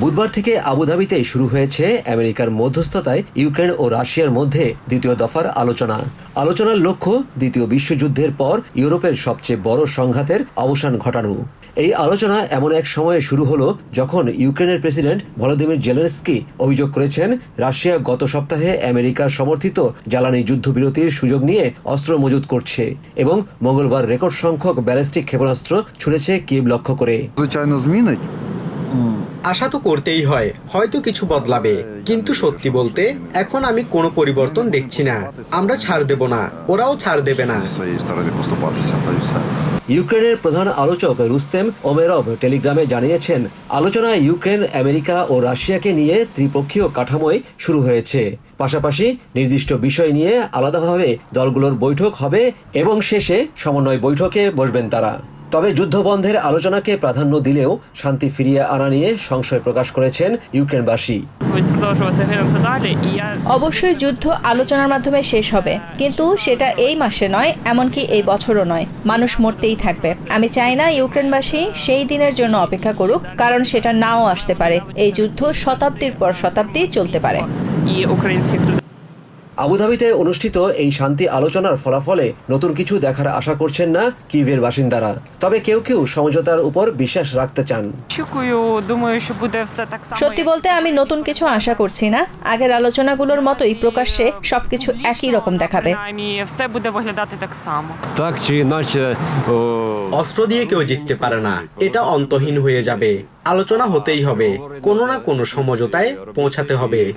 বুধবার থেকে আবুধাবিতে শুরু হয়েছে আমেরিকার মধ্যস্থতায় ইউক্রেন ও রাশিয়ার মধ্যে দ্বিতীয় দফার আলোচনা। আলোচনার লক্ষ্য দ্বিতীয় বিশ্বযুদ্ধের পর ইউরোপের সবচেয়ে বড় সংঘাতের অবসান ঘটানো। এই আলোচনা এমন এক সময়ে শুরু হলো যখন ইউক্রেনের প্রেসিডেন্ট ভলোদিমির জেলেনস্কি অভিযোগ করেছেন, রাশিয়া গত সপ্তাহে আমেরিকার সমর্থিত জ্বালানি যুদ্ধবিরতির সুযোগ নিয়ে অস্ত্র মজুত করছে এবং মঙ্গলবার রেকর্ড সংখ্যক ব্যালিস্টিক ক্ষেপণাস্ত্র ছুড়েছে কিব লক্ষ্য করে। আশা তো করতেই হয়, হয়তো কিছু বদলাবে। কিন্তু সত্যি বলতে, এখন আমি কোনো পরিবর্তন দেখছি না। আমরা ছাড় দেব না, ওরাও ছাড় দেবে না। ইউক্রেনের প্রধান আলোচক রুস্তেম ওমেরভ টেলিগ্রামে জানিয়েছেন, আলোচনায় ইউক্রেন, আমেরিকা ও রাশিয়াকে নিয়ে ত্রিপক্ষীয় কাঠামোয় শুরু হয়েছে। পাশাপাশি নির্দিষ্ট বিষয় নিয়ে আলাদাভাবে দলগুলোর বৈঠক হবে এবং শেষে সমন্বয় বৈঠকে বসবেন তারা। তবে যুদ্ধবন্ধের আলোচনাকে প্রাধান্য দিলেও শান্তি ফিরিয়ে আনা নিয়ে সংশয় প্রকাশ করেছেন ইউক্রেনবাসী। অবশ্যই যুদ্ধ আলোচনার মাধ্যমে শেষ হবে। কিন্তু সেটা এই মাসে নয় এমনকি এই বছরও নয়। মানুষ মরতেই থাকবে। আমি চাই না ইউক্রেনবাসী সেই দিনের জন্য অপেক্ষা করুক কারণ সেটা নাও আসতে পারে। এই যুদ্ধ শতাব্দীর পর শতাব্দী চলতে পারে। আবুধাবিতে অনুষ্ঠিত এই শান্তি আলোচনার ফলাফলে নতুন কিছু দেখার আশা করছেন না কিভের বাসিন্দারা। তবে কেউ কেউ সমঝোতার উপর বিশ্বাস রাখতে চান। সত্যি বলতে আমি নতুন কিছু আশা করছি না। আগের আলোচনাগুলোর মতোই প্রকাশ্যে সবকিছু একই রকম দেখাবে। অস্ত্র দিয়ে কেউ জিততে পারে না। এটা অন্তহীন হয়ে যাবে। আলোচনা হতেই হবে। কোনো না কোনো সমঝোতায় পৌঁছাতে হবে।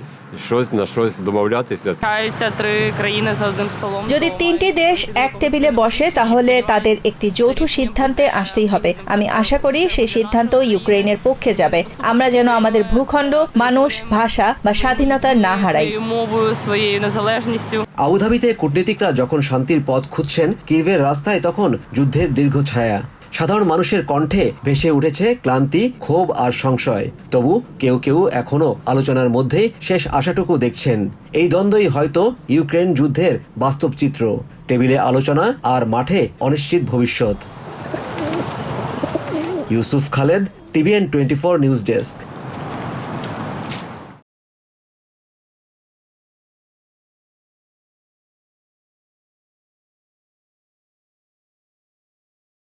щось на щось домовлятися. Чаються три країни за одним столом. যদি তিনটি দেশ এক টেবিলে বসে তাহলে তাদের একটি যৌথ সিদ্ধান্তে আসতেই হবে আমি আশা করি সেই সিদ্ধান্ত ইউক্রেনের পক্ষে যাবে আমরা যেন আমাদের ভূখণ্ড মানুষ ভাষা বা স্বাধীনতা না হারাই Своєю мовою, своєю незалежністю. আবুধাবিতে কূটনীতিকরা যখন শান্তির পথ খুঁজছেন কিভের রাস্তায় তখন যুদ্ধের দীর্ঘ ছায়া সাধারণ মানুষের কণ্ঠে ভেসে উঠেছে ক্লান্তি, ক্ষোভ আর সংশয়। তবু কেউ কেউ এখনও আলোচনার মধ্যেই শেষ আশাটুকু দেখছেন। এই দ্বন্দ্বই হয়তো ইউক্রেন যুদ্ধের বাস্তব চিত্র। টেবিলে আলোচনা আর মাঠে অনিশ্চিত ভবিষ্যৎ। Yusuf Khaled, TVN twenty four news desk.